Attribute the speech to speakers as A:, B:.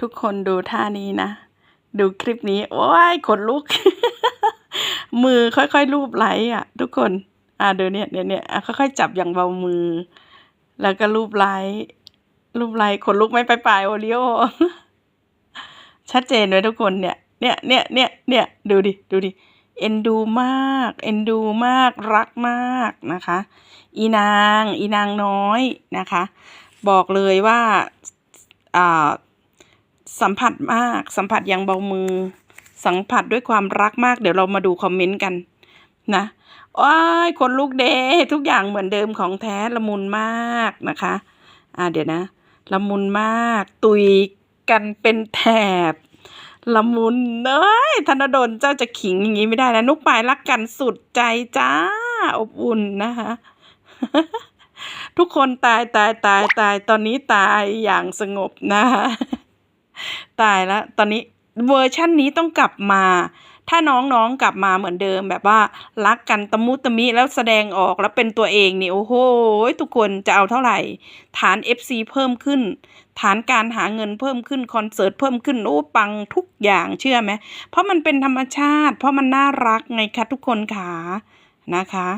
A: ทุกคนดูท่านี้นะ ดูคลิปนี้ โอ้ยขนลุก มือค่อยๆลูบไล้อะ ทุกคน อ่าเดี๋ยวเนี่ยเดี๋ยวเนี่ยค่อยๆ จับอย่างเบามือ แล้วก็ลูบไล้ลูบไล้ขนลุกไม่ไปลายโอริโอชัดเจนเลยทุกคนเนี่ย เนี่ย เนี่ย เนี่ย เนี่ย ดูดิ ดูดิ เอ็นดูมาก เอ็นดูมาก รักมากนะคะ อีนาง อีนางน้อยนะคะ บอกเลยว่า อ่า สัมผัสมาก สัมผัสอย่างเบามือ สัมผัสด้วยความรักมาก เดี๋ยวเรามาดูคอมเมนต์กันนะว้ายคนลูกเดทุกอย่างเหมือนเดิมของแท้ละมุนมากนะคะ อ่าเดี๋ยวนะ ละมุนมาก ตุยกันเป็นแถบ ละมุนเอ้ยธนดลเจ้าจะขิงอย่างนี้ไม่ได้นะนุกปายรักกันสุดใจจ้า อบอุ่นนะคะ ทุกคนตายตายตายตายตอนนี้ตายอย่างสงบนะคะ ตายแล้วตอนนี้เวอร์ชั่นนี้ต้องกลับมา ถ้าน้องๆกลับมาเหมือนเดิมแบบว่ารักกันตะมุตะมิแล้วแสดงออกแล้วเป็นตัวเองนี่โอ้โหทุกคนจะเอาเท่าไหร่ ฐาน FC เพิ่มขึ้น ฐานการหาเงินเพิ่มขึ้นคอนเสิร์ตเพิ่มขึ้นโอ้ปังทุกอย่างเชื่อไหมเพราะมันเป็นธรรมชาติ เพราะมันน่ารักไงคะทุกคนขานะคะ